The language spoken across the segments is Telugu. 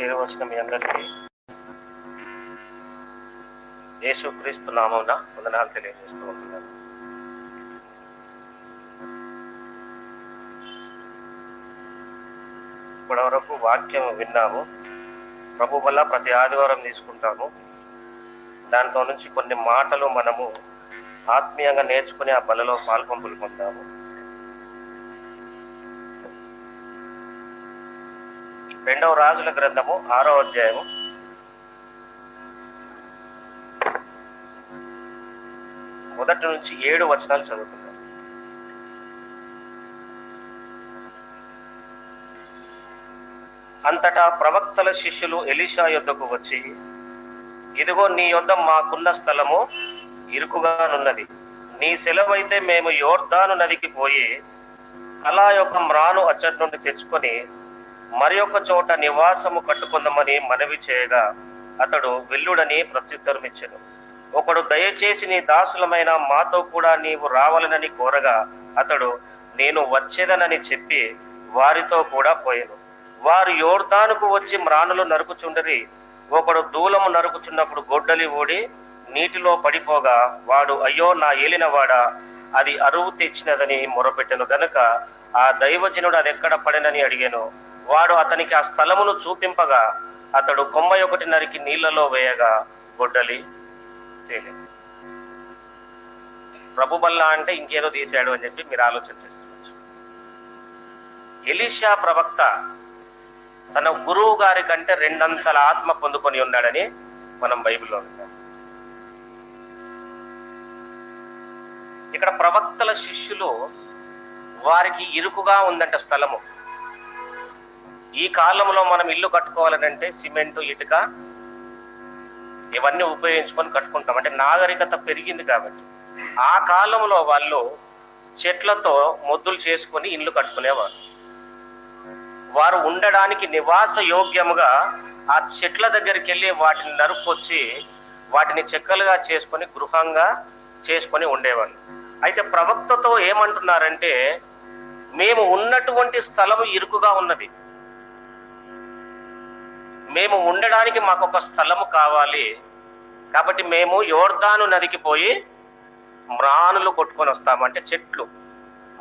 చేరవలసిన మీ అందరికీ యేసుక్రీస్తు నామమున వందనాలు తెలియజేస్తూ ఉంటున్నాను. ఇప్పటి వరకు వాక్యం విన్నాము. ప్రభు వల్ల ప్రతి ఆదివారం తీసుకుంటాము. దాంట్లో నుంచి కొన్ని మాటలు మనము ఆత్మీయంగా నేర్చుకుని ఆ బలలో పాల్పంపులు పొందాము. రెండవ రాజుల గ్రంథము ఆరో అధ్యాయము. మొదటి నుంచి ఏడు వచనాలు చదువుతున్నాం అంతటా ప్రవక్తల శిష్యులు ఎలీషా యొద్దకు వచ్చి ఇదిగో నీ యొద్ద మాకున్న స్థలము ఇరుకుగానున్నది. నీ సెలవైతే మేము యోర్ధాను నదికి పోయి తలా యొక్క మ్రాను అచ్చటి నుండి తెచ్చుకొని మరి ఒక చోట నివాసము కట్టుకుందామని మనవి చేయగా అతడు వెల్లుడని ప్రత్యుత్తరం ఇచ్చెను. ఒకడు దయచేసి నీ దాసులమైన మాతో కూడా నీవు రావాలనని కోరగా అతడు నేను వచ్చేదనని చెప్పి వారితో కూడా పోయాను. వారు యోర్దానుకు వచ్చి మ్రానులు నరుకుచుండరి. ఒకడు దూలము నరుకుచున్నప్పుడు గొడ్డలి ఓడి నీటిలో పడిపోగా వాడు అయ్యో నా ఏలినవాడా? అది అరువు తెచ్చినదని మొరపెట్టెను. గనుక ఆ దైవజనుడు అది ఎక్కడ పడినని అడిగాను. వాడు అతనికి ఆ స్థలమును చూపింపగా అతడు కొమ్మ ఒకటి నరికి నీళ్ళలో వేయగా గొడ్డలి తేలి. ప్రభు బల్ల అంటే ఇంకేదో తీశాడు అని చెప్పి మీరు ఆలోచన చేస్తున్నారు ఎలీషా ప్రవక్త తన గురువు గారి కంటే రెండంతల ఆత్మ పొందుకొని ఉన్నాడని మనం బైబిల్లో విన్నాం. ఇక్కడ ప్రవక్తల శిష్యులు వారికి ఇరుకుగా ఉందంట స్థలము. ఈ కాలంలో మనం ఇల్లు కట్టుకోవాలనంటే సిమెంటు ఇటుక ఇవన్నీ ఉపయోగించుకొని కట్టుకుంటాం. అంటే నాగరికత పెరిగింది కాబట్టి. ఆ కాలంలో వాళ్ళు చెట్లతో మొద్దులు చేసుకొని ఇల్లు కట్టుకునేవారు. వారు ఉండడానికి నివాస యోగ్యముగా ఆ చెట్ల దగ్గరికి వెళ్ళి వాటిని నరుకొచ్చి వాటిని చెక్కలుగా చేసుకొని గృహంగా చేసుకొని ఉండేవాళ్ళు. అయితే ప్రవక్తతో ఏమంటున్నారంటే మేము ఉన్నటువంటి స్థలము ఇరుకుగా ఉన్నది. మేము ఉండడానికి మాకు ఒక స్థలము కావాలి. కాబట్టి మేము యోర్దాను నదికి పోయి మ్రానులు కొట్టుకొని వస్తాము. అంటే చెట్లు.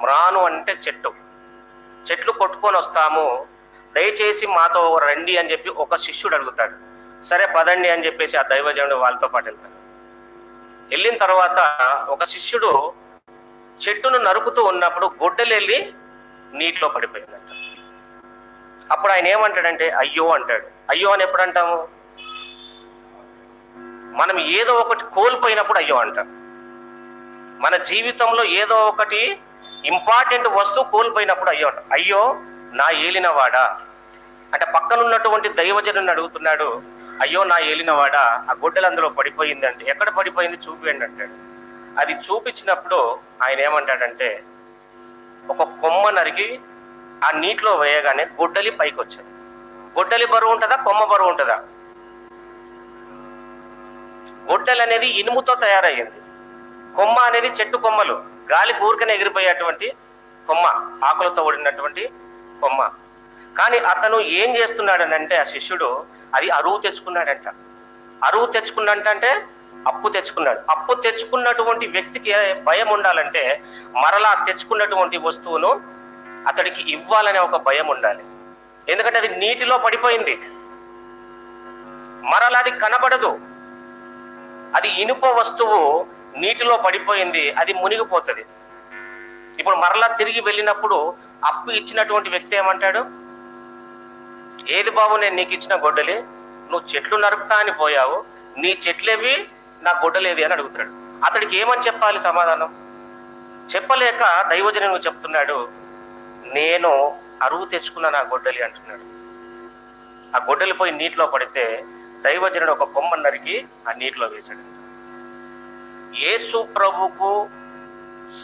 మ్రాను అంటే చెట్టు. చెట్లు కొట్టుకొని వస్తాము. దయచేసి మాతో రండి అని చెప్పి ఒక శిష్యుడు అడుగుతాడు. సరే పదండి అని చెప్పేసి ఆ దైవజనుడు వాళ్ళతో పాటు వెళ్తాడు. వెళ్ళిన తర్వాత ఒక శిష్యుడు చెట్టును నరుకుతూ ఉన్నప్పుడు గొడ్డలు వెళ్ళి నీటిలో పడిపోయిందంట. అప్పుడు ఆయన ఏమంటాడంటే అయ్యో అంటాడు. అయ్యో అని ఎప్పుడు అంటాము? మనం ఏదో ఒకటి కోల్పోయినప్పుడు అయ్యో అంటాం. మన జీవితంలో ఏదో ఒకటి ఇంపార్టెంట్ వస్తువు కోల్పోయినప్పుడు అయ్యో అంటాం. అయ్యో నా ఏలినవాడా? అంటే పక్కనున్నటువంటి దైవజనుని అడుగుతున్నాడు అయ్యో నా ఏలినవాడా? ఆ గుడ్డలు అందులో పడిపోయిందంటే ఎక్కడ పడిపోయింది చూపియండి అంటాడు. అది చూపించినప్పుడు ఆయన ఏమంటాడంటే ఒక కొమ్మ నరిగి ఆ నీటిలో వేయగానే గొడ్డలి పైకి వచ్చింది గొడ్డలి బరువు ఉంటుందా కొమ్మ బరువు ఉంటుందా? గొడ్డలి అనేది ఇనుముతో తయారయ్యింది. కొమ్మ అనేది చెట్టు కొమ్మలు. గాలి ఊరికనే ఎగిరిపోయేటువంటి కొమ్మ ఆకులతో ఓడినటువంటి కొమ్మ. కానీ అతను ఏం చేస్తున్నాడనంటే ఆ శిష్యుడు అది అరువు తెచ్చుకున్నాడంట. అరువు తెచ్చుకున్నాడంట అంటే అప్పు తెచ్చుకున్నాడు. అప్పు తెచ్చుకున్నటువంటి వ్యక్తికి భయం ఉండాలంటే మరలా తెచ్చుకున్నటువంటి వస్తువును అతడికి ఇవ్వాలనే ఒక భయం ఉండాలి. ఎందుకంటే అది నీటిలో పడిపోయింది. మరలా అది కనబడదు. అది ఇనుప వస్తువు నీటిలో పడిపోయింది అది మునిగిపోతుంది. ఇప్పుడు మరలా తిరిగి వెళ్ళినప్పుడు అప్పు ఇచ్చినటువంటి వ్యక్తి ఏమంటాడు? ఏది బాబు నేను నీకు ఇచ్చిన గొడ్డలి? నువ్వు చెట్లు నరుకుతా అని పోయావు. నీ చెట్లేవి నా గొడ్డలేవి అని అడుగుతాడు. అతడికి ఏమని చెప్పాలి సమాధానం? చెప్పలేక దైవజనుడు చెప్తున్నాడు నేను అరువు తెచ్చుకున్న నా గొడ్డలి అంటున్నాడు. ఆ గొడ్డలి పోయి నీటిలో పడితే దైవజనుడు ఒక కొమ్మ నరికి ఆ నీటిలో వేశాడు. యేసు ప్రభుకు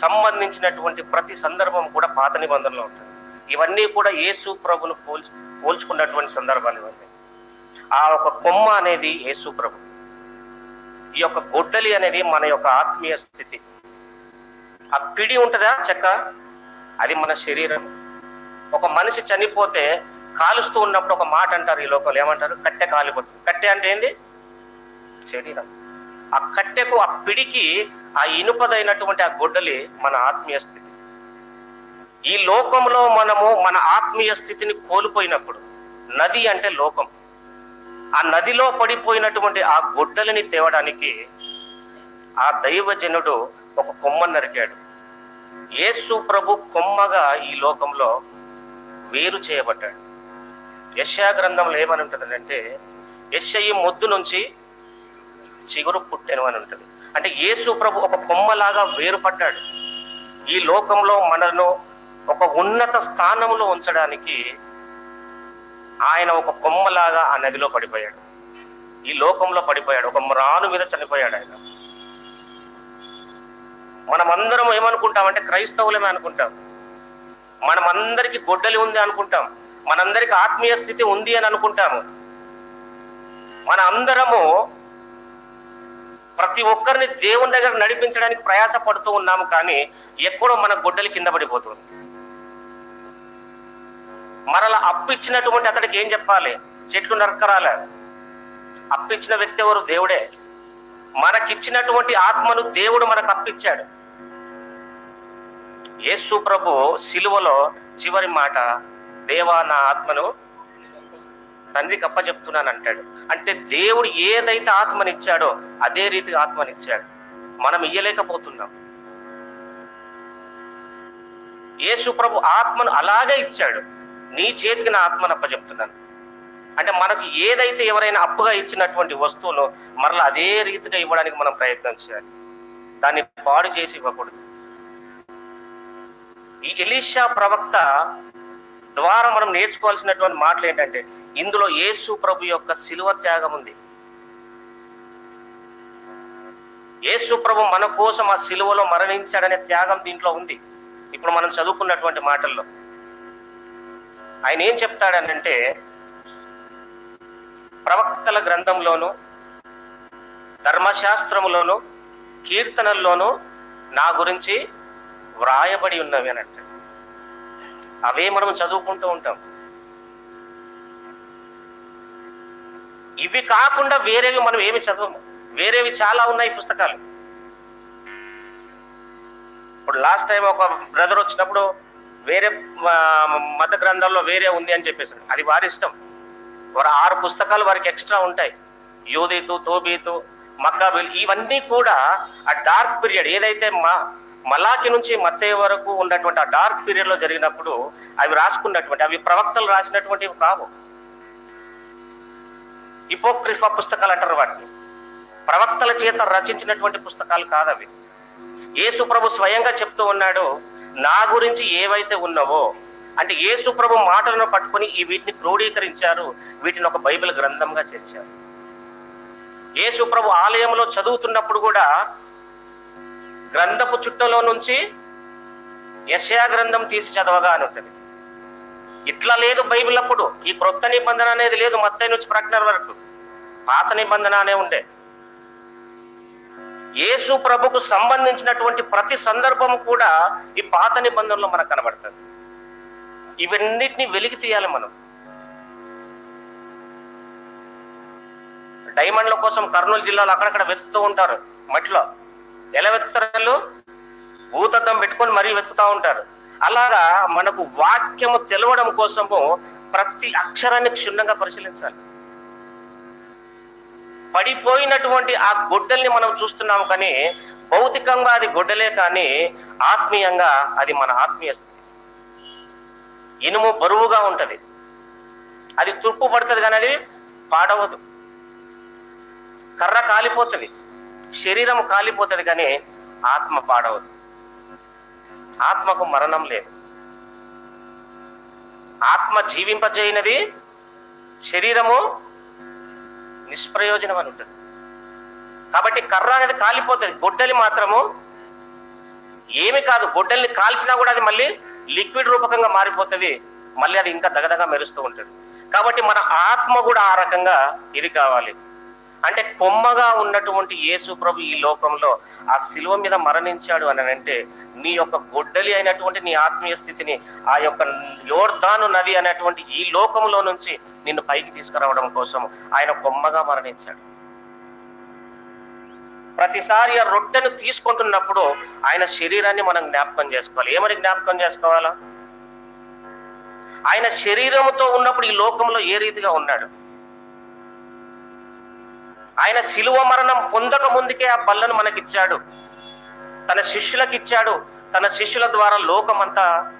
సంబంధించినటువంటి ప్రతి సందర్భం కూడా పాత నిబంధనలో ఉంటుంది. ఇవన్నీ కూడా యేసు ప్రభును పోల్చు పోల్చుకున్నటువంటి సందర్భాలు ఇవన్నీ. ఆ ఒక కొమ్మ అనేది యేసు ప్రభు. ఈ యొక్క గొడ్డలి అనేది మన యొక్క ఆత్మీయ స్థితి. ఆ పిడి ఉంటుందా? చెక్క? అది మన శరీరం. ఒక మనిషి చనిపోతే కాలుస్తూ ఉన్నప్పుడు ఒక మాట అంటారు ఈ లోకంలో. ఏమంటారు? కట్టె కాలిపోతుంది. కట్టె అంటే ఏంది? శరీరం. ఆ కట్టెకు ఆ పిడికి ఆ ఇనుపదైనటువంటి ఆ గొడ్డలి మన ఆత్మీయ స్థితి. ఈ లోకంలో మనము మన ఆత్మీయ స్థితిని కోల్పోయినప్పుడు నది అంటే లోకం. ఆ నదిలో పడిపోయినటువంటి ఆ గొడ్డలిని తేవడానికి ఆ దైవజనుడు ఒక కొమ్మను నరికాడు. యేసు ప్రభు కొమ్మగా ఈ లోకంలో వేరు చేయబడ్డాడు. యశ్యా గ్రంథంలో ఏమని ఉంటుందంటే యశయి మొద్దు నుంచి చిగురు పుట్టెను అని ఉంటుంది. అంటే యేసు ప్రభు ఒక కొమ్మలాగా వేరుపడ్డాడు. ఈ లోకంలో మనను ఒక ఉన్నత స్థానంలో ఉంచడానికి ఆయన ఒక కొమ్మలాగా ఆ నదిలో పడిపోయాడు. ఈ లోకంలో పడిపోయాడు. ఒక మ్రాను మీద చనిపోయాడు ఆయన. మనమందరం ఏమనుకుంటామంటే క్రైస్తవులమే అనుకుంటాం. మనమందరికి గొడ్డలి ఉంది అనుకుంటాం. మనందరికి ఆత్మీయ స్థితి ఉంది అని అనుకుంటాము. మన అందరము ప్రతి ఒక్కరిని దేవుని దగ్గర నడిపించడానికి ప్రయాస పడుతూ ఉన్నాము కానీ ఎక్కడో మన గొడ్డలి కింద పడిపోతుంది. మరలా అప్పు ఇచ్చినటువంటి అతడికి ఏం చెప్పాలి? చెట్లు నరకరాలే. అప్పు ఇచ్చిన వ్యక్తి ఎవరు? దేవుడే. మనకిచ్చినటువంటి ఆత్మను దేవుడు మనకు అప్పిచ్చాడు. యేసు ప్రభు సిలువలో చివరి మాట దేవా నా ఆత్మను తండ్రికి అప్పచెప్తున్నాను అంటాడు అంటే దేవుడు ఏదైతే ఆత్మనిచ్చాడో అదే రీతిగా ఆత్మనిచ్చాడు. మనం ఇయ్యలేకపోతున్నాం. యేసు ప్రభు ఆత్మను అలాగే ఇచ్చాడు. నీ చేతికి నా ఆత్మను అప్పచెప్తున్నాను అంటే మనకు ఏదైతే ఎవరైనా అప్పుగా ఇచ్చినటువంటి వస్తువులు మరలా అదే రీతిగా ఇవ్వడానికి మనం ప్రయత్నం చేయాలి. దాన్ని పాడు చేసి ఇవ్వకూడదు. ఈ ఎలీషా ప్రవక్త ద్వారా మనం నేర్చుకోవాల్సినటువంటి మాటలు ఏంటంటే ఇందులో యేసు ప్రభు యొక్క శిలువ త్యాగం ఉంది. యేసు ప్రభు మన కోసం ఆ శిలువలో మరణించాడనే త్యాగం దీంట్లో ఉంది. ఇప్పుడు మనం చదువుకున్నటువంటి మాటల్లో ఆయన ఏం చెప్తాడనంటే ప్రవక్తల గ్రంథంలోను ధర్మశాస్త్రములోను కీర్తనల్లోను నా గురించి వ్రాయబడి ఉన్నవి అని అవే మనం చదువుకుంటూ ఉంటాం. ఇవి కాకుండా వేరేవి మనం ఏమి చదవము. వేరేవి చాలా ఉన్నాయి పుస్తకాలు. ఇప్పుడు లాస్ట్ టైం ఒక బ్రదర్ వచ్చినప్పుడు వేరే మత గ్రంథాల్లో వేరే ఉంది అని చెప్పేసి అది వారి ఇష్టం. వారు ఆరు పుస్తకాలు వారికి ఎక్స్ట్రా ఉంటాయి. యూదీతు తోబీతు మక్కాబిల్ ఇవన్నీ కూడా ఆ డార్క్ పీరియడ్ ఏదైతే మా మలాకి నుంచి మత్తయ్య వరకు ఉన్నటువంటి ఆ డార్క్ పీరియడ్లో జరిగినప్పుడు అవి రాసుకున్నటువంటి అవి ప్రవక్తలు రాసినటువంటివి కావు. ఇపోక్రిఫా పుస్తకాలు అంటారు వాటిని. ప్రవక్తల చేత రచించినటువంటి పుస్తకాలు కాదు అవి స్వయంగా చెప్తూ ఉన్నాడు నా గురించి ఏవైతే ఉన్నవో అంటే యేసుప్రభు మాటలను పట్టుకొని ఈ వీటిని క్రోడీకరించారు. వీటిని ఒక బైబిల్ గ్రంథంగా చేర్చారు. యేసుప్రభు ఆలయంలో చదువుతున్నప్పుడు కూడా గ్రంథపు చుట్టలో నుంచి యశయా గ్రంథం తీసి చదవగా అని ఉంటుంది. ఇట్లా లేదు బైబిల్ అప్పుడు. ఈ క్రొత్త నిబంధన అనేది లేదు. మత్తయి నుంచి ప్రకటన వరకు. పాత నిబంధన అనే ఉండే. యేసు ప్రభుకు సంబంధించినటువంటి ప్రతి సందర్భము కూడా ఈ పాత నిబంధనలో మనకు కనబడుతుంది. ఇవన్నిటిని వెలికి తీయాలి మనం. డైమండ్ల కోసం కర్నూలు జిల్లాలో అక్కడక్కడ వెతుకుతూ ఉంటారు. మట్టిలో. ఎలా వెతుకుతారు వాళ్ళు? భూతద్దం పెట్టుకొని మరీ వెతుకుతూ ఉంటారు. అలాగా మనకు వాక్యము తెలవడం కోసము ప్రతి అక్షరాన్ని క్షుణ్ణంగా పరిశీలించాలి. పడిపోయినటువంటి ఆ గొడ్డల్ని మనం చూస్తున్నాము కానీ భౌతికంగా అది గొడ్డలే కానీ ఆత్మీయంగా అది మన ఆత్మీయ ఇనుము బరువుగా ఉంటుంది. అది తుప్పు పడుతుంది కానీ అది పాడవదు. కర్ర కాలిపోతుంది. శరీరం కాలిపోతుంది కానీ ఆత్మ పాడవదు. ఆత్మకు మరణం లేదు. ఆత్మ జీవింపజేయనది శరీరము నిష్ప్రయోజనం అని ఉంటుంది. కాబట్టి కర్ర అనేది కాలిపోతుంది. గొడ్డలి మాత్రము ఏమి కాదు. గొడ్డల్ని కాల్చినా కూడా అది మళ్ళీ లిక్విడ్ రూపకంగా మారిపోతుంది మళ్ళీ అది ఇంకా దగదగా మెరుస్తూ ఉంటుంది. కాబట్టి మన ఆత్మ కూడా ఆ రకంగా ఇది కావాలి. అంటే కొమ్మగా ఉన్నటువంటి యేసు ప్రభు ఈ లోకంలో ఆ శిలువ మీద మరణించాడు అని అంటే నీ యొక్క గొడ్డలి అయినటువంటి నీ ఆత్మీయ స్థితిని ఆ యొక్క యోర్ధాను నది అనేటువంటి ఈ లోకంలో నుంచి నిన్ను పైకి తీసుకురావడం కోసం ఆయన కొమ్మగా మరణించాడు. ప్రతిసారి ఆ రొట్టెను తీసుకుంటున్నప్పుడు ఆయన శరీరాన్ని మనం జ్ఞాపకం చేసుకోవాలి. ఏమని జ్ఞాపకం చేసుకోవాలా? ఆయన శరీరముతో ఉన్నప్పుడు ఈ లోకంలో ఏ రీతిగా ఉన్నాడు? ఆయన శిలువ మరణం పొందక ముందుకే ఆ బల్లను మనకిచ్చాడు. తన శిష్యులకు ఇచ్చాడు తన శిష్యుల ద్వారా లోకమంతా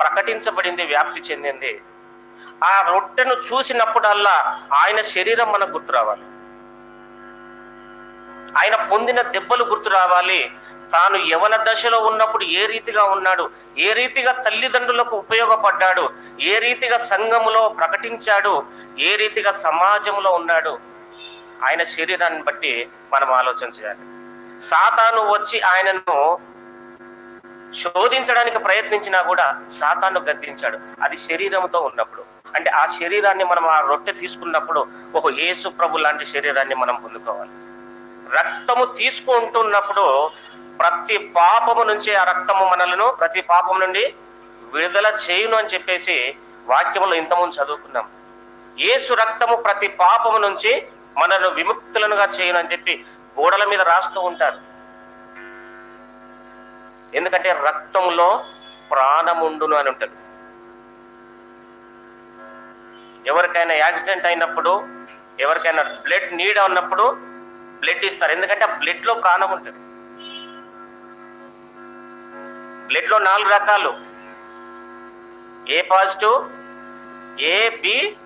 ప్రకటించబడింది వ్యాప్తి చెందింది. ఆ రొట్టెను చూసినప్పుడల్లా ఆయన శరీరం మనకు గుర్తు రావాలి ఆయన పొందిన దెబ్బలు గుర్తు రావాలి. తాను యవన దశలో ఉన్నప్పుడు ఏ రీతిగా ఉన్నాడు? ఏ రీతిగా తల్లిదండ్రులకు ఉపయోగపడ్డాడు? ఏ రీతిగా సంఘములో ప్రకటించాడు? ఏ రీతిగా సమాజంలో ఉన్నాడు? ఆయన శరీరాన్ని బట్టి మనం ఆలోచన చేయాలి. సాతాను వచ్చి ఆయనను శోధించడానికి ప్రయత్నించినా కూడా సాతాను గద్దించాడు. అది శరీరంతో ఉన్నప్పుడు. అంటే ఆ శరీరాన్ని మనం ఆ రొట్టె తీసుకున్నప్పుడు ఒక యేసు ప్రభు లాంటి శరీరాన్ని మనం పొందుకోవాలి. రక్తము తీసుకుంటున్నప్పుడు ప్రతి పాపము నుంచి ఆ రక్తము మనలను ప్రతి పాపం నుండి విడుదల చేయును అని చెప్పేసి వాక్యములో ఇంతకుముందు చదువుకున్నాం. యేసు రక్తము ప్రతి పాపము నుంచి మనను విముక్తులనుగా చేయును అని చెప్పి గోడల మీద రాస్తూ ఉంటారు. ఎందుకంటే రక్తంలో ప్రాణముండును అని ఉంటుంది ఎవరికైనా యాక్సిడెంట్ అయినప్పుడు ఎవరికైనా బ్లడ్ నీడ్ ఉన్నప్పుడు బ్లడ్ ఇస్తారు. ఎందుకంటే ఆ బ్లడ్లో ప్రాణం ఉంటుంది. బ్లడ్లో నాలుగు రకాలు. ఏ పాజిటివ్ ఏబి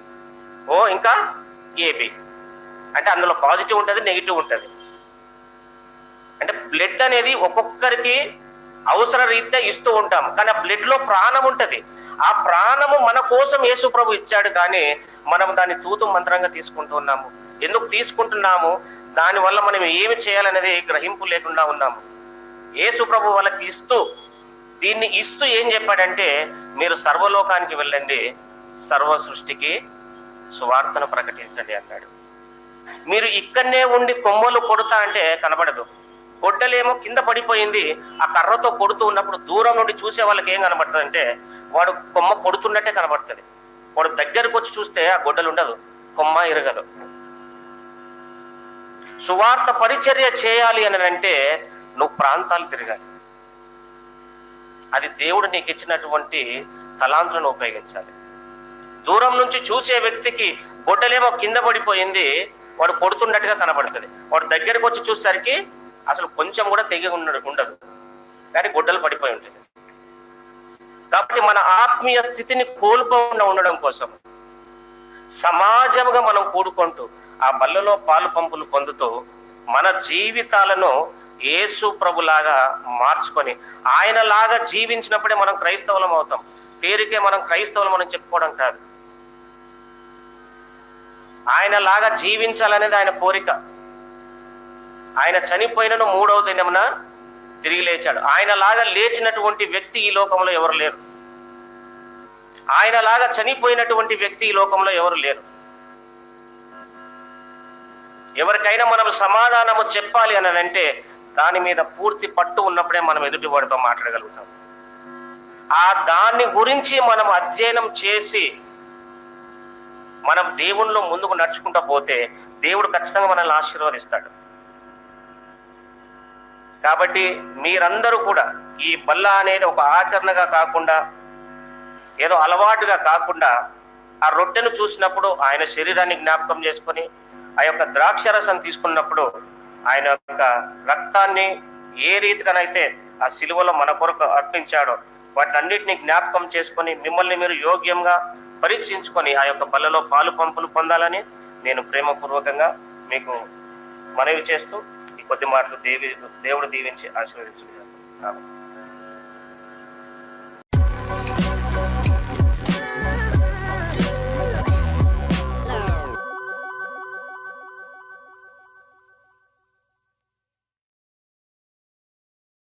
ఓ ఇంకా ఏబి అంటే అందులో పాజిటివ్ ఉంటుంది నెగిటివ్ ఉంటుంది. అంటే బ్లడ్ అనేది ఒక్కొక్కరికి అవసర రీత్యా ఇస్తూ ఉంటాం కానీ ఆ బ్లడ్లో ప్రాణం ఉంటుంది. ఆ ప్రాణము మన కోసం యేసు ప్రభు ఇచ్చాడు కానీ మనం దాన్ని తూతు మంత్రంగా తీసుకుంటూ ఉన్నాము. ఎందుకు తీసుకుంటున్నాము? దానివల్ల మనం ఏమి చేయాలనేది గ్రహింపు లేకుండా ఉన్నాము. యేసు ప్రభు వాళ్ళకి ఇస్తూ దీన్ని ఇస్తూ ఏం చెప్పాడంటే మీరు సర్వలోకానికి వెళ్ళండి సర్వ సృష్టికి సువార్తను ప్రకటించండి అన్నాడు. మీరు ఇక్కడనే ఉండి కొమ్మలు కొడుతా అంటే కనబడదు. గొడ్డలేమో కింద పడిపోయింది ఆ కర్రతో కొడుతూ ఉన్నప్పుడు దూరం నుండి చూసే వాళ్ళకి ఏం కనబడుతుంది అంటే వాడు కొమ్మ కొడుతున్నట్టే కనబడుతుంది. వాడు దగ్గరకు వచ్చి చూస్తే ఆ గొడ్డలు ఉండదు కొమ్మ ఇరగదు. సువార్త పరిచర్య చేయాలి అని అంటే నువ్వు ప్రాంతాలు తిరగాలి. అది దేవుడు నీకు ఇచ్చినటువంటి తలాంతులను ఉపయోగించాలి. దూరం నుంచి చూసే వ్యక్తికి గొడ్డలేమో కింద పడిపోయింది వాడు కొడుతున్నట్టుగా కనబడుతుంది. వాడు దగ్గరకు వచ్చి చూసేసరికి అసలు కొంచెం కూడా తెగి ఉండదు ఉండదు. కానీ గొడ్డలు పడిపోయి ఉంటుంది కాబట్టి మన ఆత్మీయ స్థితిని కోల్పోకుండా ఉండడం కోసం సమాజముగా మనం కూడుకుంటూ ఆ బల్లలో పాలు పంపులు పొందుతూ మన జీవితాలను యేసు ప్రభులాగా మార్చుకొని ఆయనలాగా జీవించినప్పుడే మనం క్రైస్తవులం అవుతాం. పేరుకే మనం క్రైస్తవులం మనం చెప్పుకోవడం కాదు. ఆయనలాగా జీవించాలనేది ఆయన కోరిక. ఆయన చనిపోయినను మూడవ దినమున తిరిగి లేచాడు. ఆయనలాగా లేచినటువంటి వ్యక్తి ఈ లోకంలో ఎవరు లేరు? ఆయనలాగా చనిపోయినటువంటి వ్యక్తి ఈ లోకంలో ఎవరు లేరు? ఎవరికైనా మనం సమాధానము చెప్పాలి అని అంటే దాని మీద పూర్తి పట్టు ఉన్నప్పుడే మనం ఎదుటి వాడితో మాట్లాడగలుగుతాం. ఆ దాన్ని గురించి మనం అధ్యయనం చేసి మనం దేవుణ్ణిలో ముందుకు నడుచుకుంటూ పోతే దేవుడు ఖచ్చితంగా మనల్ని ఆశీర్వదిస్తాడు. కాబట్టి మీరందరూ కూడా ఈ బల్ల అనేది ఒక ఆచరణగా కాకుండా ఏదో అలవాటుగా కాకుండా ఆ రొట్టెను చూసినప్పుడు ఆయన శరీరాన్ని జ్ఞాపకం చేసుకొని ఆ యొక్క ద్రాక్షరసం తీసుకున్నప్పుడు ఆయన యొక్క రక్తాన్ని ఏ రీతిగానైతే ఆ సిలువలో మన కొరకు అర్పించాడో వాటినన్నిటిని జ్ఞాపకం చేసుకొని మిమ్మల్ని మీరు యోగ్యంగా పరీక్షించుకొని ఆ యొక్క బలలో పాలు పంపులు పొందాలని నేను ప్రేమపూర్వకంగా మీకు మనవి చేస్తూ ఈ కొద్ది మాటలు దేవి దేవుడు దీవించి ఆశీర్వదించుకున్నాను